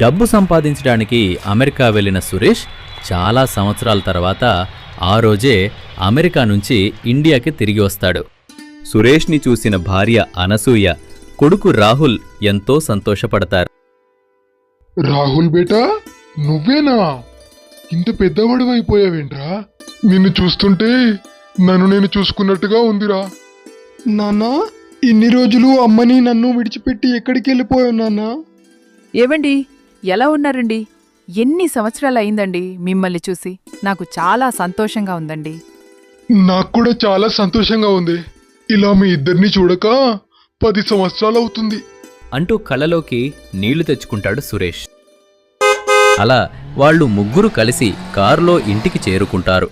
డబ్బు సంపాదించడానికి అమెరికా వెళ్ళిన సురేష్ చాలా సంవత్సరాల తర్వాత ఆ రోజే అమెరికా నుంచి ఇండియాకి తిరిగి వస్తాడు. సురేష్ని చూసిన భార్య అనసూయ కొడుకు రాహుల్ ఎంతో సంతోషపడతారు. రాహుల్ బేటా నువ్వేనా? ఇంత పెద్దవాడు అయిపోయావేంట్రా? నిన్ను చూస్తుంటే నన్ను నేను చూసుకున్నట్టుగా ఉందిరా. నాన్నా ఇన్ని రోజులు అమ్మని నన్ను విడిచిపెట్టి ఎక్కడికి వెళ్ళిపోయావు నాన్నా? ఏవండి? ఎలా ఉన్నారండి? ఎన్ని సంవత్సరాలు అయిందండి మిమ్మల్ని చూసి? నాకు చాలా సంతోషంగా ఉందండి. నాకు కూడా చాలా సంతోషంగా ఉంది. ఇలా మీ ఇద్దరిని చూడక పది సంవత్సరాలు అవుతుంది. అంటూ కళ్ళలోకి నీళ్ళు తెచ్చుకుంటాడు సురేష్. అలా వాళ్ళు ముగ్గురు కలిసి కారులో ఇంటికి చేరుకుంటారు.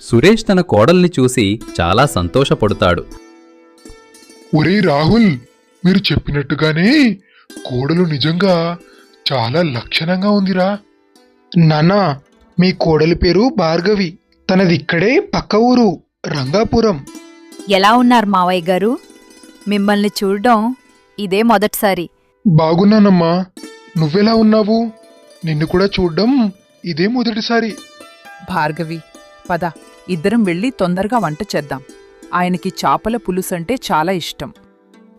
సురేష్ తన కోడల్ని చూసి చాలా సంతోషపడుతాడు. ఒరే రాహుల్ మీరు చెప్పినట్టుగానే కోడలు నిజంగా చాలా లక్షణంగా ఉందిరా. నాన్నా మీ కోడలి పేరు భార్గవి. తనది ఇక్కడే పక్క ఊరు రంగాపురం. ఎలా ఉన్నారు మావయ్య గారు? మిమ్మల్ని చూడడం ఇదే మొదటిసారి. బాగున్నానమ్మా. నువ్వెలా ఉన్నావు? నిన్ను కూడా చూడ్డం ఇదే మొదటిసారి. భార్గవి పద. ఇద్దరం వెళ్ళి తొందరగా వంట చేద్దాం. ఆయనకి చాపల పులుసంటే చాలా ఇష్టం.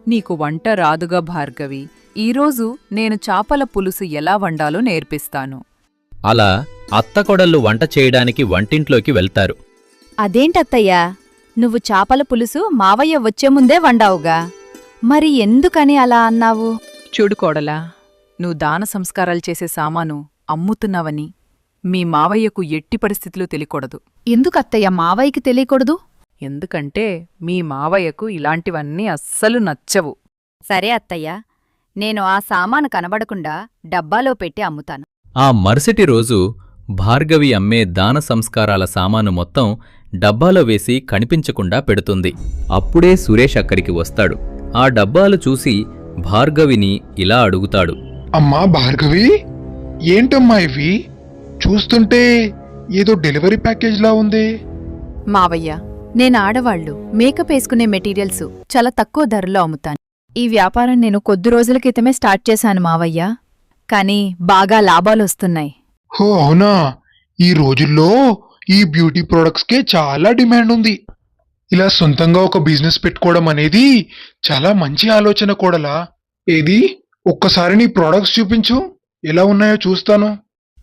నీకు వంట రాదుగా భార్గవి. ఈరోజు నేను చాపల పులుసు ఎలా వండాలో నేర్పిస్తాను. అలా అత్తకొడళ్ళు వంట చేయడానికి వంటింట్లోకి వెళ్తారు. అదేంటత్తయ్యా? నువ్వు చాపల పులుసు మావయ్య వచ్చే ముందే వండావుగా. మరి ఎందుకని అలా అన్నావు? చూడు కోడలా నువ్వు దాన సంస్కారాలు చేసే సామాను అమ్ముతున్నావని మీ మావయ్యకు ఎట్టి పరిస్థితులు తెలియకూడదు. ఎందుకత్తయ్య మావయ్యకి తెలియకూడదు? ఎందుకంటే మీ మావయ్యకు ఇలాంటివన్నీ అస్సలు నచ్చవు. సరే అత్తయ్య నేను ఆ సామాను కనబడకుండా డబ్బాలో పెట్టి అమ్ముతాను. ఆ మరుసటి రోజు భార్గవి అమ్మే దాన సంస్కారాల సామాను మొత్తం డబ్బాలో వేసి కనిపించకుండా పెడుతుంది. అప్పుడే సురేష్ అక్కడికి వస్తాడు. ఆ డబ్బాలు చూసి భార్గవిని ఇలా అడుగుతాడు. అమ్మా భార్గవి ఏంటమ్మా ఇవి? చూస్తుంటే ఏదో డెలివరీ ప్యాకేజ్ లా ఉంది. మావయ్య నేను ఆడవాళ్ళు మేకప్ వేసుకునే మెటీరియల్స్ చాలా తక్కువ ధరలో అమ్ముతాను. ఈ వ్యాపారం నేను కొద్ది రోజుల క్రితమే స్టార్ట్ చేశాను మావయ్య. కానీ బాగా లాభాలొస్తున్నాయి హో అవునా? ఈ రోజుల్లో ఈ బ్యూటీ ప్రొడక్ట్స్కే చాలా డిమాండ్ ఉంది. ఇలా సొంతంగా ఒక బిజినెస్ పెట్టుకోవడం అనేది చాలా మంచి ఆలోచన కూడలా. ఏది? ఒక్కసారి నీ ప్రొడక్ట్స్ చూపించు. ఎలా ఉన్నాయో చూస్తాను.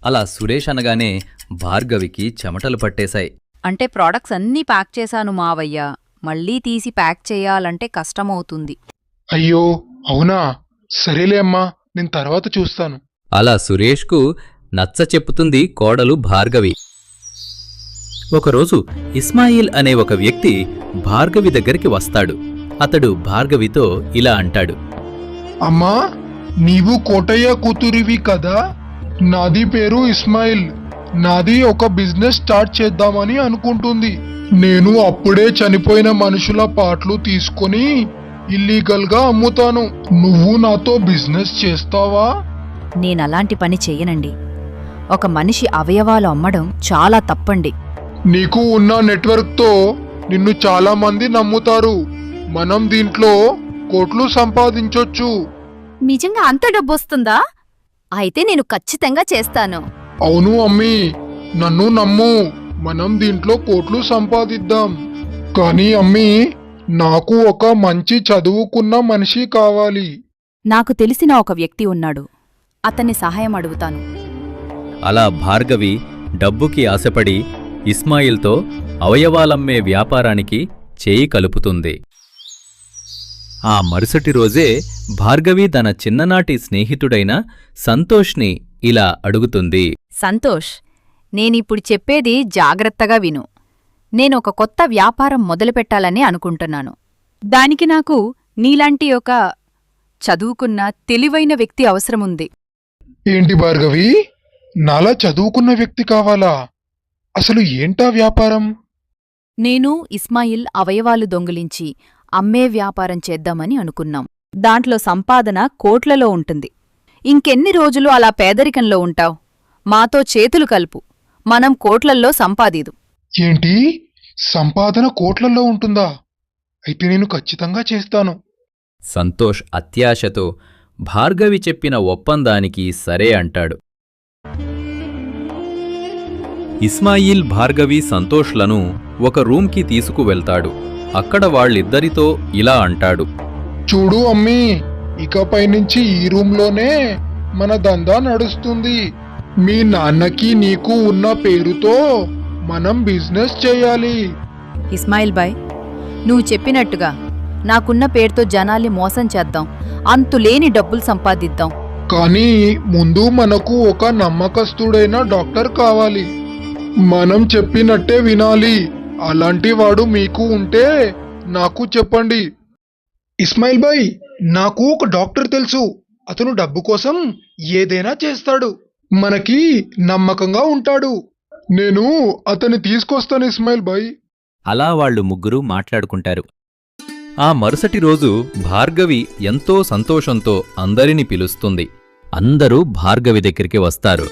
అలా సురేష్ అనగానే భార్గవికి చెమటలు పట్టేశాయి. అంటే ప్రోడక్ట్స్ అన్నీ ప్యాక్ చేశాను మావయ్య. మళ్ళీ తీసి ప్యాక్ చేయాలంటే కష్టమవుతుంది. అయ్యో అవునా? సరేలే అమ్మా నేను తర్వాత చూస్తాను. అలా సురేష్కు నచ్చ చెప్పుతుంది కోడలు భార్గవి. ఒకరోజు ఇస్మాయిల్ అనే ఒక వ్యక్తి భార్గవి దగ్గరికి వస్తాడు. అతడు భార్గవితో ఇలా అంటాడు. అమ్మా నీవు కోటయ్య కూతురివి కదా? నాది పేరు ఇస్మాయిల్. నాది ఒక బిజినెస్ స్టార్ట్ చేద్దామని అనుకుంటుంది. నేను అప్పుడే చనిపోయిన మనుషుల పాటలు తీసుకొని ఇల్లీగల్గా అమ్ముతాను. నువ్వు నాతో బిజినెస్ చేస్తావా? నేనలాంటి పని చెయ్యనండి ఒక మనిషి అవయవాలు అమ్మడం చాలా తప్పండి. నీకు ఉన్న నెట్వర్క్తో నిన్ను చాలా మంది నమ్ముతారు. మనం దీంట్లో కోట్లు సంపాదించొచ్చు. నిజంగా అంత డబ్బొస్తుందా? అయితే నేను ఖచ్చితంగా చేస్తాను. అవును అమ్మి. నన్ను నమ్ము. మనం దీంట్లో కోట్లు సంపాదిద్దాం. కానీ అమ్మి నాకు ఒక మంచి చదువుకున్న మనిషి కావాలి. నాకు తెలిసిన ఒక వ్యక్తి ఉన్నాడు. అతన్ని సహాయం అడుగుతాను. అలా భార్గవి డబ్బుకి ఆశపడి ఇస్మాయిల్తో అవయవాలమ్మే వ్యాపారానికి చేయి కలుపుతుంది. ఆ మరుసటి రోజే భార్గవి తన చిన్ననాటి స్నేహితుడైన సంతోష్ని ఇలా అడుగుతుంది. సంతోష్ నేనిప్పుడు చెప్పేది జాగ్రత్తగా విను. నేను ఒక కొత్త వ్యాపారం మొదలుపెట్టాలని అనుకుంటున్నాను. దానికి నాకు నీలాంటి ఒక చదువుకున్న తెలివైన వ్యక్తి అవసరముంది. ఏంటి భార్గవి? నాలా చదువుకున్న వ్యక్తి కావాలా? అసలు ఏంటా వ్యాపారం? నేను ఇస్మాయిల్ అవయవాలు దొంగిలించి అమ్మే వ్యాపారం చేద్దామని అనుకున్నాం. దాంట్లో సంపాదన కోట్లలో ఉంటుంది. ఇంకెన్ని రోజులు అలా పేదరికంలో ఉంటావ్? మాతో చేతులు కలుపు. మనం కోట్లల్లో సంపాదీదు. ఏంటి? సంపాదన కోట్లలో ఉంటుందా? అయితే నేను ఖచ్చితంగా చేస్తాను. సంతోష్ అత్యాశతో భార్గవి చెప్పిన ఒప్పందానికి సరే అంటాడు. ఇస్మాయిల్ భార్గవి సంతోష్లను ఒక రూమ్కి తీసుకువెళ్తాడు. అక్కడ వాళ్ళిద్దరితో ఇలా అంటాడు. చూడు అమ్మీ ఇకపై నుంచి ఈ రూమ్లోనే మన దందా నడుస్తుంది. మీ నాన్నకి నీకు ఉన్న పేరుతో మనం బిజినెస్ చేయాలి. ఇస్మాయిల్ బాయ్ నువ్వు చెప్పినట్టుగా నాకున్న పేరుతో జనాల్ని మోసం చేద్దాం. అంతులేని డబ్బులు సంపాదిద్దాం. కానీ ముందు మనకు ఒక నమ్మకస్తుడైన డాక్టర్ కావాలి. మనం చెప్పినట్టే వినాలి. అలాంటి వాడు మీకు ఉంటే నాకు చెప్పండి. ఇస్మాయిల్ భాయ్ నాకు ఒక డాక్టర్ తెలుసు. అతను డబ్బు కోసం ఏదైనా చేస్తాడు. మనకి నమ్మకంగా ఉంటాడు. నేను అతన్ని తీసుకొస్తాను ఇస్మాయిల్ భాయ్ అలా వాళ్ళు ముగ్గురు మాట్లాడుకుంటారు. ఆ మరుసటి రోజు భార్గవి ఎంతో సంతోషంతో అందరిని పిలుస్తుంది. అందరూ భార్గవి దగ్గరికి వస్తారు.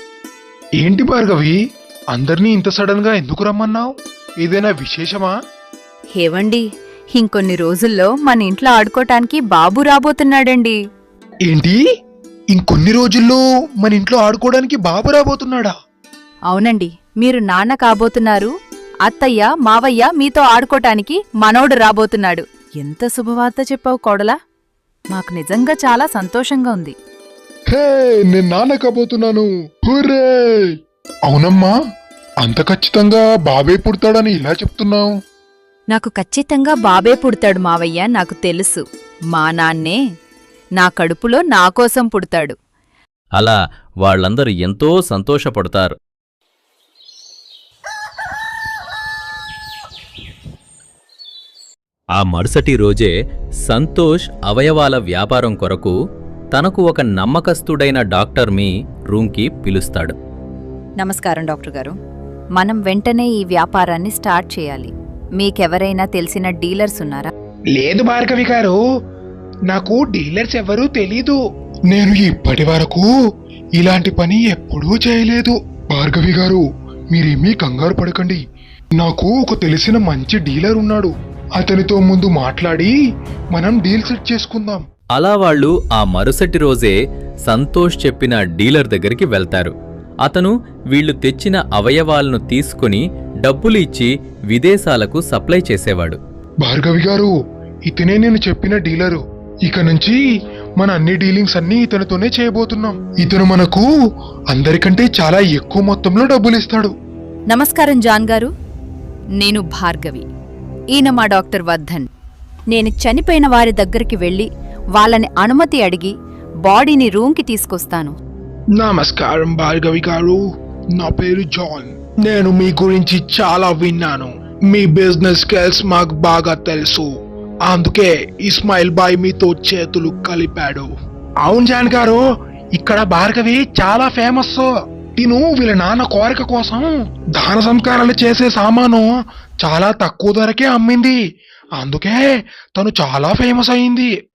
ఏంటి భార్గవి? అందరినీ ఇంత సడన్గా ఎందుకు రమ్మన్నావు? ఏదైనా విశేషమా? హేవండి ఇంకొన్ని రోజుల్లో మన ఇంట్లో ఆడుకోటానికి బాబు రాబోతున్నాడండి. ఏంటి? ఇంకొన్ని రోజుల్లో మన ఇంట్లో ఆడుకోవడానికి బాబు రాబోతున్నాడా? అవునండి మీరు నాన్న కాబోతున్నారు అత్తయ్య మావయ్య మీతో ఆడుకోటానికి మనోడు రాబోతున్నాడు. ఎంత శుభవార్త చెప్పావు కోడలా? మాకు నిజంగా చాలా సంతోషంగా ఉంది. హే నేను నాన్న కాబోతున్నాను. హుర్రే! అవునమ్మా అంత ఖచ్చితంగా బాబే పుడతాడని ఇలా చెప్తున్నావు. నాకు ఖచ్చితంగా బాబే పుడతాడు మావయ్య నాకు తెలుసు. మా నాన్నే నా కడుపులో నా కోసం పుడతాడు. అలా వాళ్ళందరూ ఎంతో సంతోషపడతారు. ఆ మరుసటి రోజే సంతోష్ అవయవాల వ్యాపారం కొరకు తనకు ఒక నమ్మకస్తుడైన డాక్టర్ మీ రూమ్కి పిలుస్తాడు. నమస్కారం డాక్టర్ గారు. మనం వెంటనే ఈ వ్యాపారాన్ని స్టార్ట్ చేయాలి. మీకెవరైనా తెలిసిన డీలర్స్ ఉన్నారా? లేదు భార్గవి గారు. నాకు డీలర్స్ ఎవరూ తెలీదు. నేను ఇప్పటి వరకు ఇలాంటి పని ఎప్పుడూ చేయలేదు. భార్గవి గారు మీరేమీ కంగారు పడకండి. నాకు ఒక తెలిసిన మంచి డీలర్ ఉన్నాడు. అతనితో ముందు మాట్లాడి మనం డీల్ సెట్ చేసుకుందాం. అలా వాళ్ళు ఆ మరుసటి రోజే సంతోష్ చెప్పిన డీలర్ దగ్గరికి వెళ్తారు. అతను వీళ్ళు తెచ్చిన అవయవాలను తీసుకుని డబ్బులు ఇచ్చి విదేశాలకు సప్లై చేసేవాడు. భార్గవి గారు ఇతనే నేను చెప్పిన డీలరు. ఇక నుంచి మన అన్ని డీలింగ్స్ అన్ని ఇతనితోనే చేయబోతున్నాం. ఇతను మనకు అందరికంటే చాలా ఎక్కువ మొత్తంలో డబ్బులు ఇస్తాడు నమస్కారం జాన్ గారు. నేను భార్గవి. ఈయన మా డాక్టర్ వర్ధన్. నేను చనిపోయిన వారి దగ్గరికి వెళ్ళి వాళ్ళని అనుమతి అడిగి బాడీని రూమ్కి తీసుకొస్తాను. నమస్కారం భార్గవి గారు. నా పేరు జాన్. నేను మీ గురించి చాలా విన్నాను. మీ బిజినెస్ స్కిల్స్ మాకు బాగా తెలుసు. అందుకే ఇస్మాయిల్ బాయ్ మీతో చేతులు కలిపాడు. అవును జాన్ గారు ఇక్కడ భార్గవి చాలా ఫేమస్ తిను వీళ్ళ నాన్న కోరిక కోసం దాన సంస్కారాలు చేసే సామాను చాలా తక్కువ ధరకే అమ్మింది. అందుకే తను చాలా ఫేమస్ అయింది.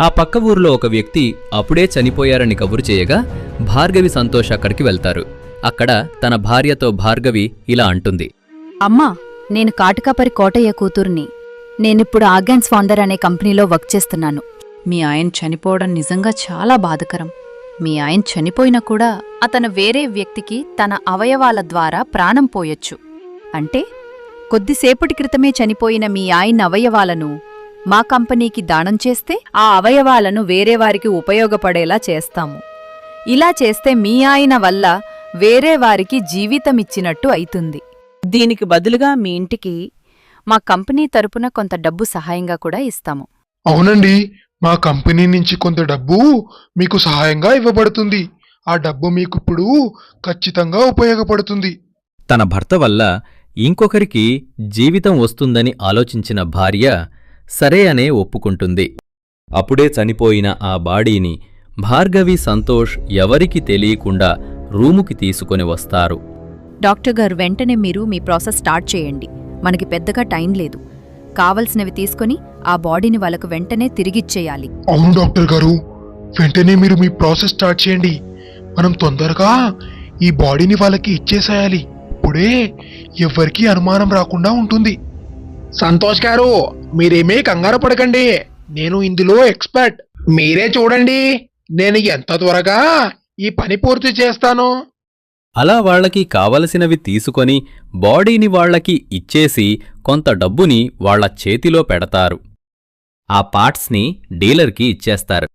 ఆ పక్క ఊర్లో ఒక వ్యక్తి అప్పుడే చనిపోయారని కబురు చేయగా భార్గవి సంతోష్ అక్కడికి వెళ్తారు. అక్కడ తన భార్యతో భార్గవి ఇలా అంటుంది. అమ్మా నేను కాటుకాపరి కోటయ్య కూతుర్ని. నేనిప్పుడు ఆర్గాన్స్ ఫౌండర్ అనే కంపెనీలో వర్క్ చేస్తున్నాను. మీ ఆయన చనిపోవడం నిజంగా చాలా బాధకరం. మీ ఆయన చనిపోయినా కూడా అతను వేరే వ్యక్తికి తన అవయవాల ద్వారా ప్రాణం పోయొచ్చు. అంటే కొద్దిసేపటి క్రితమే చనిపోయిన మీ ఆయన అవయవాలను మా కంపెనీకి దానం చేస్తే ఆ అవయవాలను వేరే వారికి ఉపయోగపడేలా చేస్తాము. ఇలా చేస్తే మీ ఆయన వల్ల వేరే వారికి జీవితమిచ్చినట్టు అయితుంది. దీనికి బదులుగా మీ ఇంటికి మా కంపెనీ తరపున కొంత డబ్బు సహాయంగా కూడా ఇస్తాము. అవునండి. మా కంపెనీ నుంచి కొంత డబ్బు మీకు సహాయంగా ఇవ్వబడుతుంది. ఆ డబ్బు మీకు ఇప్పుడు ఖచ్చితంగా ఉపయోగపడుతుంది. తన భర్త వల్ల ఇంకొకరికి జీవితం వస్తుందని ఆలోచించిన భార్య సరే అనే ఒప్పుకుంటుంది. అప్పుడే చనిపోయిన ఆ బాడీని భార్గవి సంతోష్ ఎవరికి తెలియకుండా రూముకి తీసుకొని వస్తారు. డాక్టర్ గారు వెంటనే మీరు మీ ప్రాసెస్ స్టార్ట్ చేయండి. మనకి పెద్దగా టైం లేదు. కావలసినవి తీసుకొని ఆ బాడీని వాళ్ళకు వెంటనే తిరిగిచ్చేయాలి. అవును డాక్టర్ గారు. వెంటనే మీరు మీ ప్రాసెస్ స్టార్ట్ చేయండి. మనం తొందరగా ఈ బాడీని వాళ్ళకి ఇచ్చేసేయాలి. ఇప్పుడే ఎవ్వరికీ అనుమానం రాకుండా ఉంటుంది. సంతోష్ గారు మీరేమీ కంగారు పడకండి. నేను ఇందులో ఎక్స్పర్ట్. మీరే చూడండి. నేను ఎంత త్వరగా ఈ పని పూర్తి చేస్తాను. అలా వాళ్ళకి కావలసినవి తీసుకొని బాడీని వాళ్ళకి ఇచ్చేసి కొంత డబ్బుని వాళ్ళ చేతిలో పెడతారు. ఆ పార్ట్స్ని డీలర్కి ఇచ్చేస్తారు.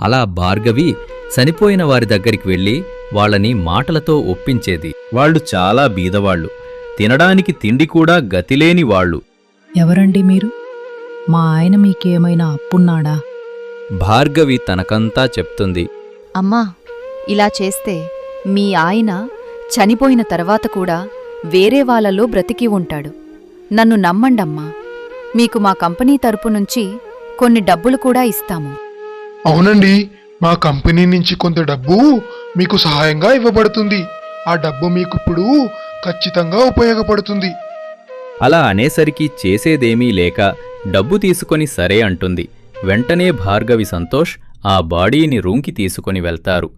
అలా భార్గవి చనిపోయిన వారి దగ్గరికి వెళ్ళి వాళ్ళని మాటలతో ఒప్పించేది. వాళ్ళు చాలా బీదవాళ్ళు. తినడానికి తిండి కూడా గతిలేని వాళ్ళు. ఎవరండి మీరు? మా ఆయన మీకేమైనా అప్పున్నాడా? భార్గవి తనకంతా చెప్తుంది. అమ్మా ఇలా చేస్తే మీ ఆయన చనిపోయిన తర్వాత కూడా వేరే వాళ్ళలో బ్రతికి ఉంటాడు. నన్ను నమ్మండమ్మా. మీకు మా కంపెనీ తరపు నుంచి కొన్ని డబ్బులు కూడా ఇస్తాము. అవునండి. మా కంపెనీ నుంచి కొంత డబ్బు మీకు సహాయంగా ఇవ్వబడుతుంది. ఆ డబ్బు మీకు ఇప్పుడు ఖచ్చితంగా ఉపయోగపడుతుంది. అలా అనేసరికి చేసేదేమీ లేక డబ్బు తీసుకొని సరే అంటుంది. వెంటనే భార్గవి సంతోష్ ఆ బాడీని రూంకి తీసుకొని వెళ్తారు.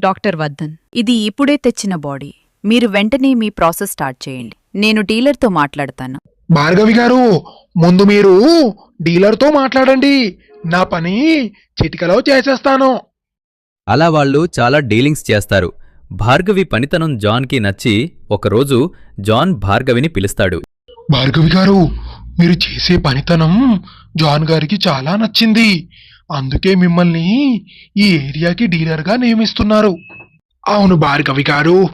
డాక్టర్ వద్దన్ ఇది ఇప్పుడే తెచ్చిన బాడీ. మీరు వెంటనే మీ ప్రాసెస్ స్టార్ట్ చేయండి. నేను డీలర్తో మాట్లాడతాను. భార్గవి గారు ముందు మీరు డీలర్తో మాట్లాడండి. నా పని చిటికలో చేసేస్తాను. అలా వాళ్ళు చాలా డీలింగ్స్ చేస్తారు. భార్గవి పనితనం జాన్కి నచ్చి ఒకరోజు జాన్ భార్గవిని పిలుస్తాడు. భార్గవి గారు మీరు చేసే పనితనం జాన్ గారికి చాలా నచ్చింది. అందుకే మిమ్మల్ని ఈ ఏరియాకి డీలర్గా నియమిస్తున్నారు. అవును భార్గవి గారు.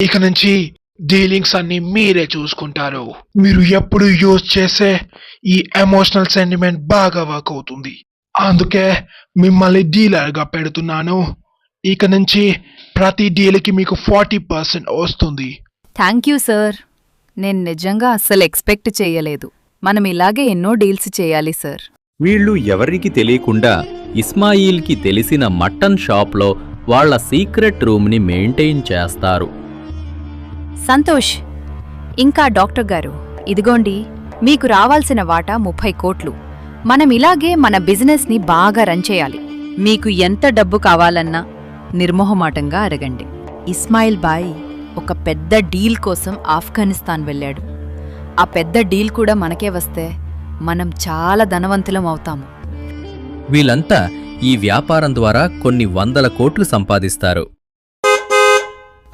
ఇక నుంచి డీలింగ్స్ అన్ని మీరే చూసుకుంటారు. మీరు ఎప్పుడు యూజ్ చేసే ఈ ఎమోషనల్ సెంటిమెంట్ బాగా వర్క్ అవుతుంది. అందుకే మిమ్మల్ని డీలర్గా పెడుతున్నాను. ఇక నుంచి ప్రతి డీల్కి మీకు ఫార్టీ పర్సెంట్ వస్తుంది. Thank you sir. నేను నిజంగా అస్సలు ఎక్స్పెక్ట్ చేయలేదు. మనం ఇలాగే ఎన్నో డీల్స్ చేయాలి సార్. వీళ్ళు ఎవరికి తెలియకుండా ఇస్మాయిల్కి తెలిసిన మటన్ షాప్లో వాళ్ళ సీక్రెట్ రూమ్ని మెయింటైన్ చేస్తారు. సంతోష్ ఇంకా డాక్టర్ గారు ఇదిగోండి మీకు రావాల్సిన వాటా ముప్పై కోట్లు. మనం ఇలాగే మన బిజినెస్ని బాగా రన్ చేయాలి. మీకు ఎంత డబ్బు కావాలన్నా నిర్మోహమాటంగా అడగండి. ఇస్మాయిల్ బాయ్ ఒక పెద్ద డీల్ కోసం ఆఫ్ఘనిస్తాన్ వెళ్ళాడు. ఆ పెద్ద డీల్ కూడా మనకే వస్తే మనం చాలా ధనవంతులం అవుతాము. వీళ్ళంతా ఈ వ్యాపారం ద్వారా కొన్ని వందల కోట్లు సంపాదిస్తారు.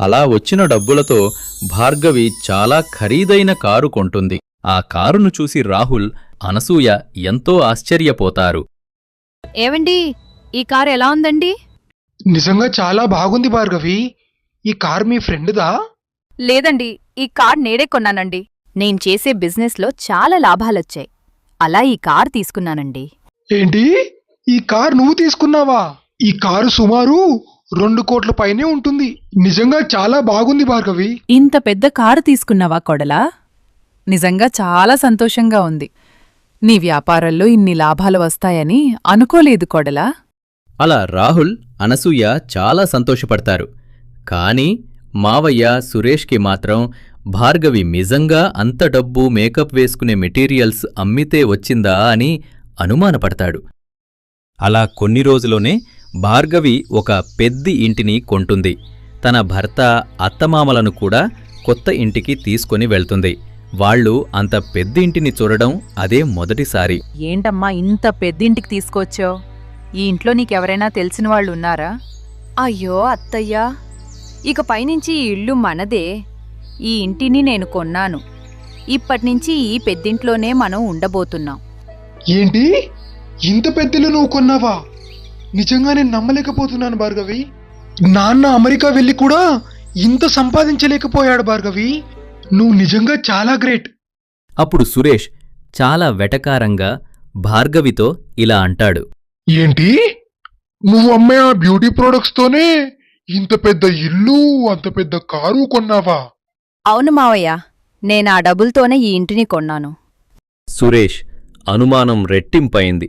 అలా వచ్చిన డబ్బులతో భార్గవి చాలా ఖరీదైన కారు కొంటుంది. ఆ కారును చూసి రాహుల్ అనసూయ ఎంతో ఆశ్చర్యపోతారు. ఏవండి ఈ కారు ఎలా ఉందండి? నిజంగా చాలా బాగుంది భార్గవి. ఈ కార్ మీ ఫ్రెండ్దా? లేదండి ఈ కార్ నేడే కొన్నానండి. నేను చేసే బిజినెస్లో చాలా లాభాలొచ్చాయి. అలా ఈ కార్ తీసుకున్నానండి. ఏంటి? ఈ కార్ నువ్వు తీసుకున్నావా? ఈ కారు సుమారు రెండు కోట్ల పైనే ఉంటుంది. నిజంగా చాలా బాగుంది భార్గవి. ఇంత పెద్ద కారు తీసుకున్నావా కొడలా? నిజంగా చాలా సంతోషంగా ఉంది. నీ వ్యాపారంలో ఇన్ని లాభాలు వస్తాయని అనుకోలేదు కొడలా. అలా రాహుల్ అనసూయ చాలా సంతోషపడతారు. కాని మావయ్య సురేష్కి మాత్రం భార్గవి నిజంగా అంత డబ్బు మేకప్ వేసుకునే మెటీరియల్స్ అమ్మితే వచ్చిందా అని అనుమానపడతాడు. అలా కొన్ని రోజులోనే భార్గవి ఒక పెద్ద ఇంటిని కొంటుంది. తన భర్త అత్తమామలను కూడా కొత్త ఇంటికి తీసుకొని వెళ్తుంది. వాళ్ళు అంత పెద్ద ఇంటిని చూడడం అదే మొదటిసారి. ఏంటమ్మా ఇంత పెద్దింటికి తీసుకొచ్చావు? ఈ ఇంట్లో నీకెవరైనా తెలిసిన వాళ్ళు ఉన్నారా అయ్యో అత్తయ్యా ఇక పైనుంచి ఈ ఇల్లు మనదే. ఈ ఇంటిని నేను కొన్నాను. ఇప్పటినుంచి ఈ పెద్దింట్లోనే మనం ఉండబోతున్నాం. ఏంటి? ఇంత పెద్దలు నువ్వు కొన్నావా? నిజంగా నేను నమ్మలేకపోతున్నాను భార్గవి. నాన్న అమెరికా వెళ్ళి కూడా ఇంత సంపాదించలేకపోయాడు భార్గవి. నువ్వు నిజంగా చాలా గ్రేట్. అప్పుడు సురేష్ చాలా వెటకారంగా భార్గవితో ఇలా అంటాడు. ఏంటి? నువ్వు అమ్మే ఆ బ్యూటీ ప్రొడక్ట్స్ తోనే ఇంత పెద్ద ఇల్లు అంత పెద్ద కారు కొన్నావా? అవును మావయ్య నేను ఆ డబ్బులతోనే ఈ ఇంటిని కొన్నాను. సురేష్ అనుమానం రెట్టింపైంది.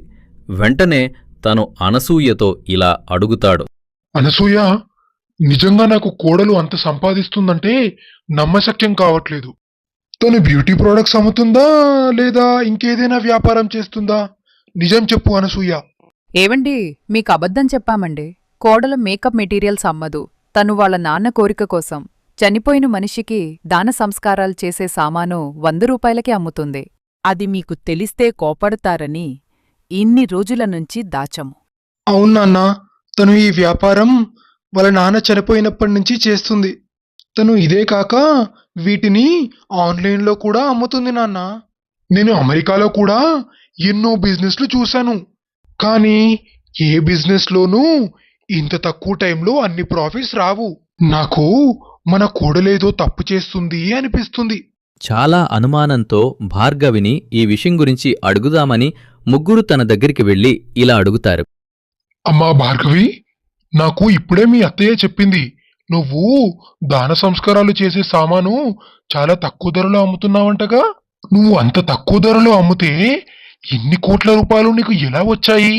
వెంటనే తను అనసూయతో ఇలా అడుగుతాడు. అనసూయ నిజంగా నాకు కోడలు అంత సంపాదిస్తుందంటే నమ్మశక్యం కావట్లేదు. తను బ్యూటీ ప్రొడక్ట్స్ అమ్ముతుందా లేదా ఇంకేదైనా వ్యాపారం చేస్తుందా? నిజం చెప్పు అనసూయ. ఏవండి మీకు అబద్ధం చెప్పామండి. కోడలు మేకప్ మెటీరియల్స్ అమ్మదు. తను వాళ్ళ నాన్న కోరిక కోసం. చనిపోయిన మనిషికి దాన సంస్కారాలు చేసే సామాను వంద రూపాయలకి అమ్ముతుంది. అది మీకు తెలిస్తే కోపడతారని ఇన్ని రోజుల నుంచి దాచము. అవును నాన్న తను ఈ వ్యాపారం వాళ్ళ నాన్న చనిపోయినప్పటి నుంచి చేస్తుంది. తను ఇదే కాక వీటిని ఆన్లైన్లో కూడా అమ్ముతుంది నాన్న. నేను అమెరికాలో కూడా ఎన్నో బిజినెస్లు చూశాను. కానీ ఏ బిజినెస్లోనూ ఇంత తక్కువ టైంలో అన్ని ప్రాఫిట్స్ రావు. నాకు మన కోడలేదో తప్పు చేస్తుంది అనిపిస్తుంది. చాలా అనుమానంతో భార్గవిని ఈ విషయం గురించి అడుగుదామని ముగ్గురు తన దగ్గరికి వెళ్ళి ఇలా అడుగుతారు. అమ్మా భార్గవి నాకు ఇప్పుడే మీ అత్తయ్య చెప్పింది. నువ్వు దాన సంస్కారాలు చేసే సామాను చాలా తక్కువ ధరలో అమ్ముతున్నావంటగా? నువ్వు అంత తక్కువ ధరలో అమ్మితే ఎన్ని కోట్ల రూపాయలు నీకు ఎలా వచ్చాయి?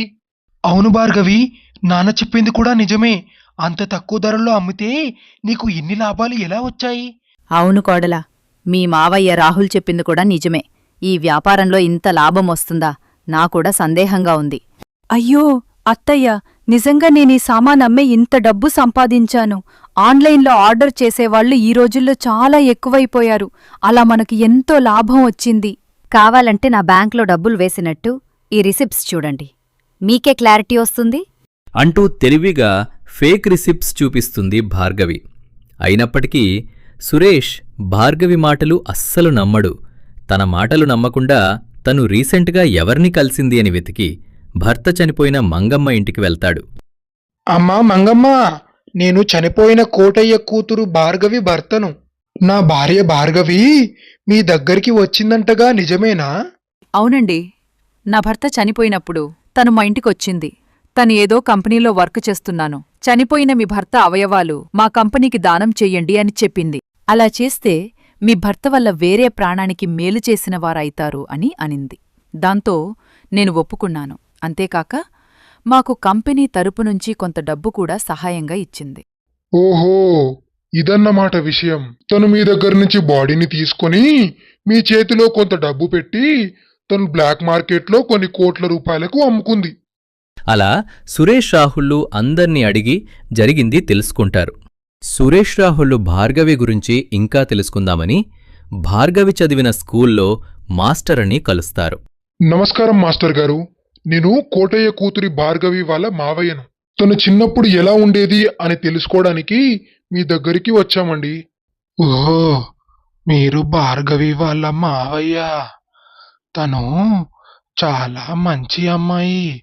అవును భార్గవి నాన్న చెప్పింది కూడా నిజమే. అంత తక్కువ ధరలో అమ్మితే నీకు ఎన్ని లాభాలు ఎలా వచ్చాయి? అవును కోడలా మీ మావయ్య రాహుల్ చెప్పింది కూడా నిజమే. ఈ వ్యాపారంలో ఇంత లాభం వస్తుందా? నా కూడా సందేహంగా ఉంది. అయ్యో అత్తయ్య నిజంగా నేనీ సామాన్ అమ్మే ఇంత డబ్బు సంపాదించాను. ఆన్లైన్లో ఆర్డర్ చేసేవాళ్ళు ఈ రోజుల్లో చాలా ఎక్కువైపోయారు. అలా మనకి ఎంతో లాభం వచ్చింది. కావాలంటే నా బ్యాంక్లో డబ్బులు వేసినట్టు ఈ రిసిప్ట్స్ చూడండి. మీకే క్లారిటీ వస్తుంది? అంటూ తెలివిగా ఫేక్ రిసిప్ట్స్ చూపిస్తుంది భార్గవి. అయినప్పటికీ సురేష్ భార్గవి మాటలు అస్సలు నమ్మడు. తన మాటలు నమ్మకుండా తను రీసెంట్గా ఎవరిని కలిసింది అని వెతికి భర్త చనిపోయిన మంగమ్మ ఇంటికి వెళ్తాడు. అమ్మా మంగమ్మ నేను చనిపోయిన కోటయ్య కూతురు భార్గవి భర్తను. నా భార్య భార్గవి మీ దగ్గరికి వచ్చిందంటగా నిజమేనా? అవునండి. నా భర్త చనిపోయినప్పుడు తను మా ఇంటికొచ్చింది. తను ఏదో కంపెనీలో వర్క్ చేస్తున్నాను. చనిపోయిన మీ భర్త అవయవాలు మా కంపెనీకి దానం చెయ్యండి అని చెప్పింది. అలా చేస్తే మీ భర్త వల్ల వేరే ప్రాణానికి మేలు చేసిన వారైతారు అని అనింది. దాంతో నేను ఒప్పుకున్నాను. అంతేకాక మాకు కంపెనీ తరపు నుంచి కొంత డబ్బు కూడా సహాయంగా ఇచ్చింది. ఓహో! ఇదన్నమాట విషయం. తను మీ దగ్గర నుంచి బాడీని తీసుకొని మీ చేతిలో కొంత డబ్బు పెట్టి తను బ్లాక్ మార్కెట్లో కొన్ని కోట్ల రూపాయలకు అమ్ముకుంది. అలా సురేష్ రాహుళ్ళు అందర్నీ అడిగి జరిగింది తెలుసుకుంటారు. సురేష్ రాహుళ్ళు భార్గవి గురించి ఇంకా తెలుసుకుందామని భార్గవి చదివిన స్కూల్లో మాస్టరని కలుస్తారు. నమస్కారం మాస్టర్ గారు. నేను కోటయ్య కూతురి భార్గవి వాళ్ళ మావయ్యను. తను చిన్నప్పుడు ఎలా ఉండేది అని తెలుసుకోవడానికి మీ దగ్గరికి వచ్చామండి. ఓహో మీరు భార్గవి వాళ్ళ మావయ్య. తను చాలా మంచి అమ్మాయి.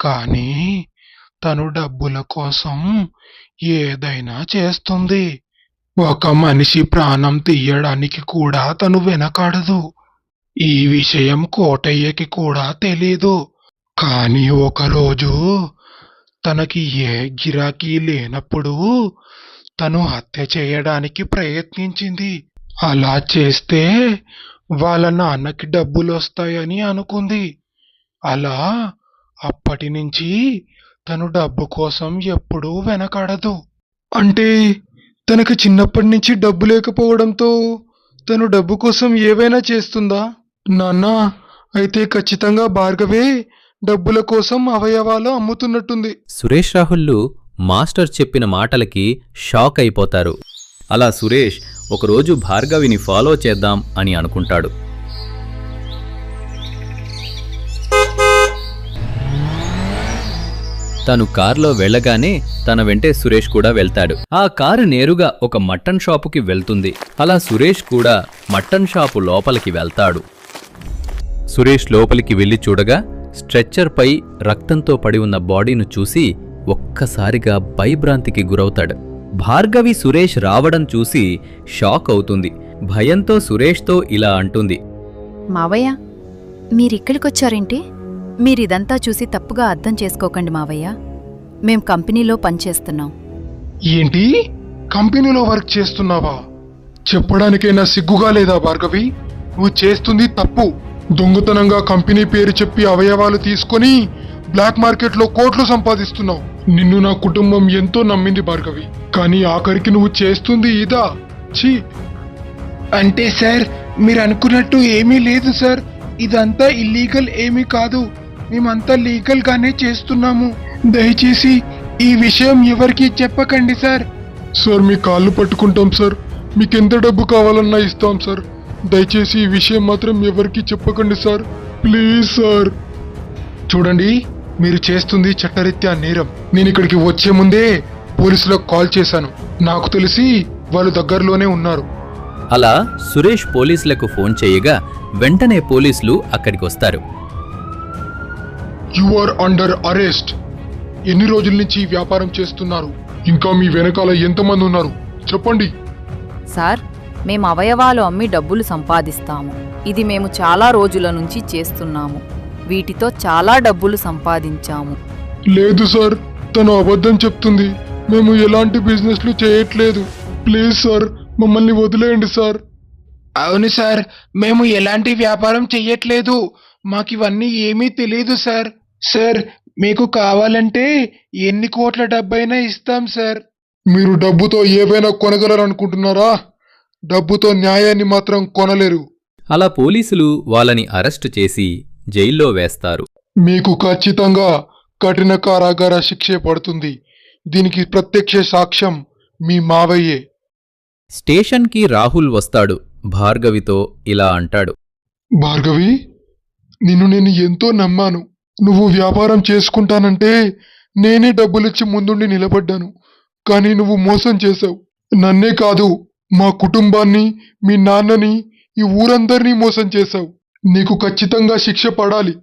కానీ తను డబ్బుల కోసం ఏదైనా చేస్తుంది. ఒక మనిషి ప్రాణం తీయడానికి కూడా తను వెనకాడదు. ఈ విషయం కోటయ్యకి కూడా తెలీదు. కానీ ఒకరోజు తనకి ఏ గిరాకీ లేనప్పుడు తను హత్య చేయడానికి ప్రయత్నించింది. అలా చేస్తే వాళ్ళ నాన్నకి డబ్బులు వస్తాయని అనుకుంది. అలా అప్పటి నుంచి తను డబ్బు కోసం ఎప్పుడూ వెనకాడదు. అంటే తనకు చిన్నప్పటి నుంచి డబ్బు లేకపోవడంతో తను డబ్బు కోసం ఏవైనా చేస్తుందా? నాన్న అయితే ఖచ్చితంగా భార్గవే డబ్బుల కోసం అవయవాలు అమ్ముతున్నట్టుంది. సురేష్ రాహుల్లు మాస్టర్ చెప్పిన మాటలకి షాక్ అయిపోతారు. అలా సురేష్ ఒకరోజు భార్గవిని ఫాలో చేద్దాం అని అనుకుంటాడు. తను కారులో వెళ్ళగానే తన వెంటే సురేష్ కూడా వెళ్తాడు. ఆ కారు నేరుగా ఒక మటన్ షాపుకి వెళ్తుంది. అలా సురేష్ కూడా మటన్ షాపు లోపలికి వెళ్తాడు. సురేష్ లోపలికి వెళ్ళి చూడగా స్ట్రెచ్చర్పై రక్తంతో పడి ఉన్న బాడీను చూసి ఒక్కసారిగా భయభ్రాంతికి గురవుతాడు. భార్గవి సురేష్ రావడం చూసి షాక్ అవుతుంది. భయంతో సురేష్తో ఇలా అంటుంది. మావయ్య మీరిక్కడికొచ్చారేంటి? మీరిదంతా చూసి తప్పుగా అర్థం చేసుకోకండి మావయ్య. మేం కంపెనీలో పనిచేస్తున్నాం. ఏంటి? కంపెనీలో వర్క్ చేస్తున్నావా? చెప్పడానికైనా సిగ్గుగా లేదా భార్గవి? నువ్వు చేస్తుంది తప్పు. దొంగతనంగా కంపెనీ పేరు చెప్పి అవయవాలు తీసుకొని బ్లాక్ మార్కెట్లో కోట్లు సంపాదిస్తున్నావు. నిన్ను నా కుటుంబం ఎంతో నమ్మింది భార్గవి. కానీ ఆఖరికి నువ్వు చేస్తుంది ఇదా? ఛీ! అంటే సార్ మీరు అనుకున్నట్టు ఏమీ లేదు సార్. ఇదంతా ఇల్లీగల్ ఏమీ కాదు. మేమంతా లీగల్ గానే చేస్తున్నాము. దయచేసి ఈ విషయం ఎవరికి చెప్పకండి సార్. సార్ మీ కాళ్ళు పట్టుకుంటాం సార్. మీకు ఎంత డబ్బు కావాలన్నా ఇస్తాం సార్. దయచేసి ఈ విషయం మాత్రం ఎవరికి చెప్పకండి సార్. Please sir. చూడండి మీరు చేస్తుంది చట్టరీత్యా నేరం. నేను ఇక్కడికి వచ్చే ముందే పోలీసులకు కాల్ చేశాను. నాకు తెలిసి వాళ్ళు దగ్గరలోనే ఉన్నారు. అలా సురేష్ పోలీసులకు ఫోన్ చేయగా వెంటనే పోలీసులు అక్కడికి వస్తారు యు ఆర్ అండర్ అరెస్ట్ ఎన్ని రోజుల నుంచి వ్యాపారం చేస్తున్నారు? ఇంకా మీ వెనకాల ఎంతమంది ఉన్నారు? చెప్పండి. సార్ మేము అవయవాలు అమ్మి డబ్బులు సంపాదిస్తాము. ఇది మేము చాలా రోజుల నుంచి చేస్తున్నాము. వీటితో చాలా డబ్బులు సంపాదించాము. లేదు సార్ తను అబద్ధం చెప్తుంది. మేము ఎలాంటి బిజినెస్లు చేయట్లేదు. ప్లీజ్ సార్ మమ్మల్ని వదిలేయండి సార్. అవును సార్ మేము ఎలాంటి వ్యాపారం చెయ్యట్లేదు. మాకు ఇవన్నీ ఏమీ తెలియదు సార్. సార్ మీకు కావాలంటే ఎన్ని కోట్ల డబ్బైనా ఇస్తాం సార్. మీరు డబ్బుతో ఏవైనా కొనగలరనుకుంటున్నారా? డబ్బుతో న్యాయాన్ని మాత్రం కొనలేరు. అలా పోలీసులు వాళ్ళని అరెస్టు చేసి జైల్లో వేస్తారు. మీకు ఖచ్చితంగా కఠిన కారాగార శిక్షే పడుతుంది. దీనికి ప్రత్యక్ష సాక్ష్యం మీ మావయ్యే. స్టేషన్కి రాహుల్ వస్తాడు. భార్గవితో ఇలా అంటాడు. భార్గవి నిన్ను నేను ఎంతో నమ్మాను. నువ్వు వ్యాపారం చేసుకుంటానంటే నేనే డబ్బులిచ్చి ముందుండి నిలబడ్డాను. కానీ నువ్వు మోసం చేశావు. నన్నే కాదు మా కుటుంబాన్ని మీ నాన్నని ఈ ఊరందరినీ మోసం చేశావు. నీకు ఖచ్చితంగా శిక్ష పడాలి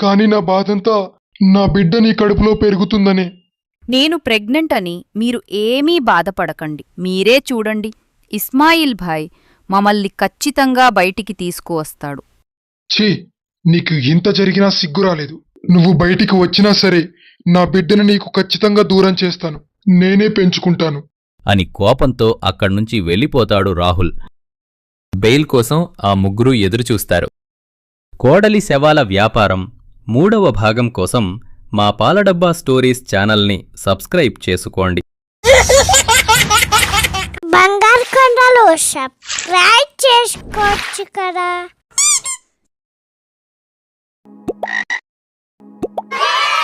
కానీ నా బాధంతా నా బిడ్డ నీ కడుపులో పెరుగుతుందనే. నేను ప్రెగ్నెంట్ అని మీరు ఏమీ బాధపడకండి. మీరే చూడండి. ఇస్మాయిల్ భాయ్ మమ్మల్ని ఖచ్చితంగా బయటికి తీసుకువస్తాడు. ఛీ నీకు ఇంత జరిగినా సిగ్గు రాలేదు. నువ్వు బయటికి వచ్చినా సరే నా బిడ్డను నీకు ఖచ్చితంగా దూరం చేస్తాను. నేనే పెంచుకుంటాను. అని కోపంతో అక్కడ్నుంచి వెళ్ళిపోతాడు రాహుల్. బెయిల్ కోసం ఆ ముగ్గురూ ఎదురుచూస్తారు. కోడలి శవాల వ్యాపారం మూడవ భాగం కోసం మా పాలడబ్బా స్టోరీస్ ఛానల్ని సబ్స్క్రైబ్ చేసుకోండి. చేసుకోవచ్చు కదా. Ah!